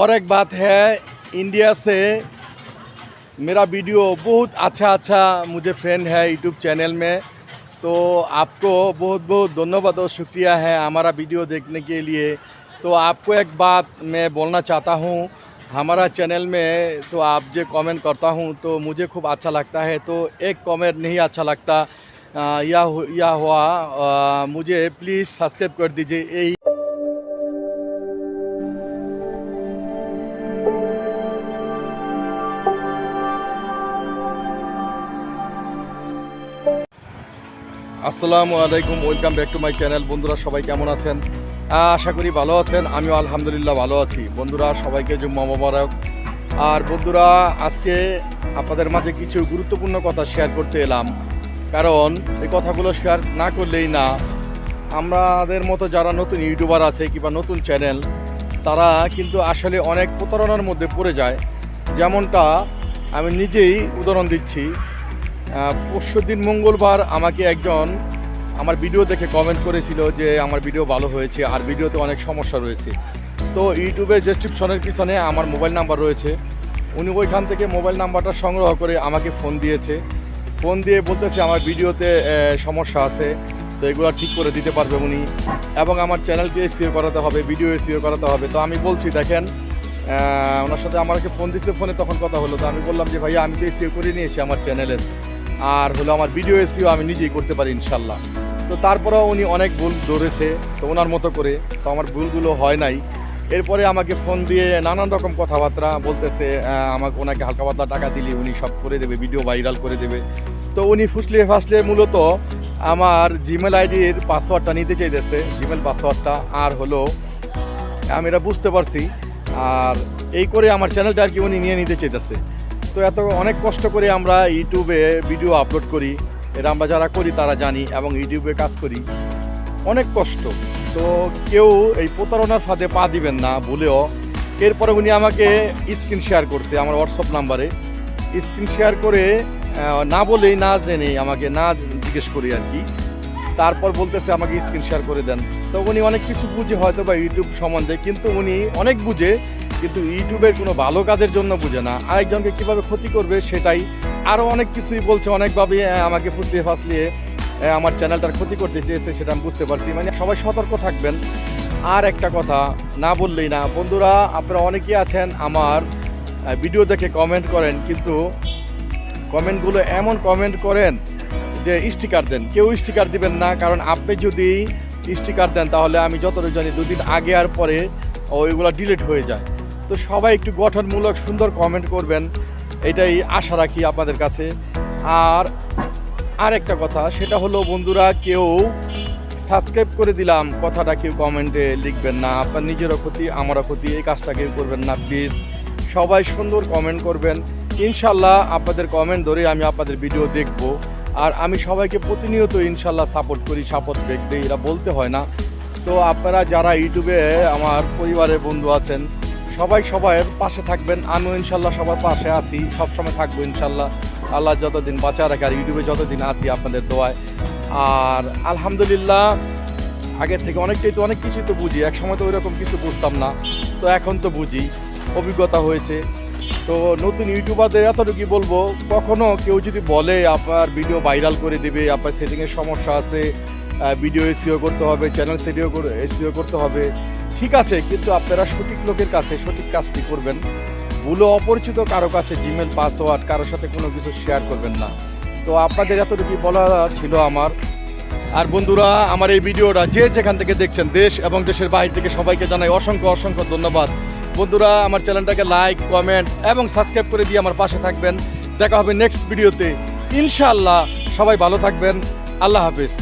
और एक बात है इंडिया से मेरा वीडियो बहुत अच्छा अच्छा मुझे फ्रेंड है यूट्यूब चैनल में। तो आपको बहुत बहुत धन्यवाद और शुक्रिया है हमारा वीडियो देखने के लिए। तो आपको एक बात मैं बोलना चाहता हूँ हमारा चैनल में तो आप जो कमेंट करता हूँ तो मुझे खूब अच्छा लगता है। तो एक कमेंट नहीं अच्छा लगता या या हुआ अ, मुझे प्लीज़ सब्सक्राइब कर दीजिए। यही আসসালামু আলাইকুম, welcome back to my channel. বন্ধুরা, সবাই কেমন আছেন? আশা করি ভালো আছেন। আমিও আলহামদুলিল্লাহ ভালো আছি। বন্ধুরা, সবাইকে জুম্মা মোবারক। আর বন্ধুরা, আজকে আপনাদের মাঝে কিছু গুরুত্বপূর্ণ কথা শেয়ার করতে এলাম। কারণ, এই কথাগুলো শেয়ার না করলেই না, আমাদের মতো যারা নতুন ইউটিউবার আছে কিংবা নতুন চ্যানেল, তারা কিন্তু আসলে অনেক প্রতারণার মধ্যে পড়ে যায়। যেমনটা আমি নিজেই উদাহরণ দিচ্ছি। পরশু দিন মঙ্গলবার আমাকে একজন আমার ভিডিও দেখে কমেন্ট করেছিল যে আমার ভিডিও ভালো হয়েছে আর ভিডিওতে অনেক সমস্যা রয়েছে। তো ইউটিউবের ডেসক্রিপশনের পিছনে আমার মোবাইল নাম্বার রয়েছে। উনি ওইখান থেকে মোবাইল নাম্বারটা সংগ্রহ করে আমাকে ফোন দিয়েছে। ফোন দিয়ে বলতেছে আমার ভিডিওতে সমস্যা আছে, তো এগুলো ঠিক করে দিতে পারবে উনি। এবং আমার চ্যানেলকে এসিও করাতে হবে ভিডিও এসিও করাতে হবে। তো আমি বলছি, দেখেন ওনার সাথে আমাকে ফোন দিচ্ছে ফোনে তখন কথা হলো। তো আমি বললাম যে, ভাইয়া, আমি তো এসিও করে নিয়েছি আমার চ্যানেলের আর হলো আমার ভিডিও এসিও আমি নিজেই করতে পারি ইনশাল্লাহ। তো তারপরেও উনি অনেক ভুল ধরেছে, তো ওনার মতো করে। তো আমার ভুলগুলো হয় নাই। এরপরে আমাকে ফোন দিয়ে নানান রকম কথাবার্তা বলতেছে আমাকে ওনাকে হালকা পাতলা টাকা দিলে, উনি সব করে দেবে ভিডিও ভাইরাল করে দেবে। তো উনি ফুসলিয়ে ফাসলিয়ে মূলত আমার জিমেল আইডির পাসওয়ার্ডটা নিতে চাইতেছে জিমেল পাসওয়ার্ডটা আর হলো, আমি এটা বুঝতে পারছি, আর এই করে আমার চ্যানেলটা আর কি উনি নিয়ে নিতে চাইতেছে। তো এত অনেক কষ্ট করে আমরা ইউটিউবে ভিডিও আপলোড করি। এটা আমরা যারা করি তারা জানি এবং ইউটিউবে কাজ করি। অনেক কষ্ট। তো কেউ এই প্রতারণার ফাঁদে পা দিবেন না ভুলেও এরপরে উনি আমাকে স্ক্রিন শেয়ার করছে আমার হোয়াটসঅ্যাপ নাম্বারে। স্ক্রিন শেয়ার করে না বলেই, না জেনে আমাকে না জিজ্ঞেস করি আর কি। তারপর বলতেছে আমাকে স্ক্রিন শেয়ার করে দেন। তো উনি অনেক কিছু বুঝে হয়তো বা ইউটিউব সম্বন্ধে, কিন্তু উনি অনেক বুঝে কিন্তু ইউটিউবের কোনো ভালো কাজের জন্য বুঝে না। আরেকজনকে কীভাবে ক্ষতি করবে সেটাই আরও অনেক কিছুই বলছে, অনেকভাবে আমাকে ফুসলিয়ে ফাসলিয়ে আমার চ্যানেলটার ক্ষতি করতে চেয়েছে সেটা আমি বুঝতে পারছি। মানে সবাই সতর্ক থাকবেন। আর একটা কথা, না বললেই না। বন্ধুরা, আপনারা অনেকেই আছেন আমার ভিডিও দেখে কমেন্ট করেন, কিন্তু কমেন্টগুলো এমন কমেন্ট করেন যে স্টিকার দেন। কেউ স্টিকার দিবেন না, কারণ আপনি যদি স্টিকার দেন, তাহলে আমি যতটুকু জানি দুদিন আগে আর পরে ওইগুলো ডিলিট হয়ে যায়। তো সবাই একটু গঠনমূলক, সুন্দর কমেন্ট করবেন। এটাই আশা রাখি আপনাদের কাছে। আর আর একটা কথা, সেটা হলো বন্ধুরা, কেউ সাবস্ক্রাইব করে দিলাম, কথাটা কেউ কমেন্টে লিখবেন না। আপনার নিজেরও ক্ষতি, আমারও ক্ষতি, এই কাজটা কেউ করবেন না প্লিজ সবাই সুন্দর কমেন্ট করবেন। ইনশাল্লাহ আপনাদের কমেন্ট ধরে আমি আপনাদের ভিডিও দেখব। আর আমি সবাইকে প্রতিনিয়ত ইনশাল্লাহ সাপোর্ট করি সাপোর্ট দিই এরা বলতে হয় না। তো আপনারা যারা ইউটিউবে আমার পরিবারের বন্ধু আছেন সবাই সবার পাশে থাকবেন। আমিও ইনশাল্লাহ সবার পাশে আছি। সবসময় থাকব ইনশাল্লাহ। আল্লাহ যতদিন বাঁচা রাখে, আর ইউটিউবে যতদিন আছি আপনাদের দোয়ায়। আর আলহামদুলিল্লাহ, আগের থেকে অনেকটাই তো অনেক কিছুই তো বুঝি। এক সময় তো ওইরকম কিছু বুঝতাম না। তো এখন তো বুঝি। অভিজ্ঞতা হয়েছে। তো নতুন ইউটিউবারদের এতটুকুই বলব, কখনো কেউ যদি বলে আপনার ভিডিও ভাইরাল করে দিবে, আপনার সেটিংয়ের সমস্যা আছে ভিডিও এসিও করতে হবে চ্যানেল সেটিও এসিও করতে হবে ঠিক আছে, কিন্তু আপনারা সঠিক লোকের কাছে সঠিক কাজটি করবেন, ভুলো অপরিচিত কারও কাছে জিমেল পাসওয়ার্ড কারোর সাথে কোনো কিছু শেয়ার করবেন না। তো আপনাদের এতটুকুই বলা ছিল আমার। আর বন্ধুরা, আমার এই ভিডিওটা যে যেখান থেকে দেখছেন, দেশ এবং দেশের বাইরে থেকে সবাইকে জানাই অসংখ্য অসংখ্য ধন্যবাদ। বন্ধুরা, আমার চ্যানেলটাকে লাইক কমেন্ট এবং সাবস্ক্রাইব করে দিয়ে আমার পাশে থাকবেন। দেখা হবে নেক্সট ভিডিওতে ইনশাআল্লাহ, সবাই ভালো থাকবেন। আল্লাহ হাফিজ।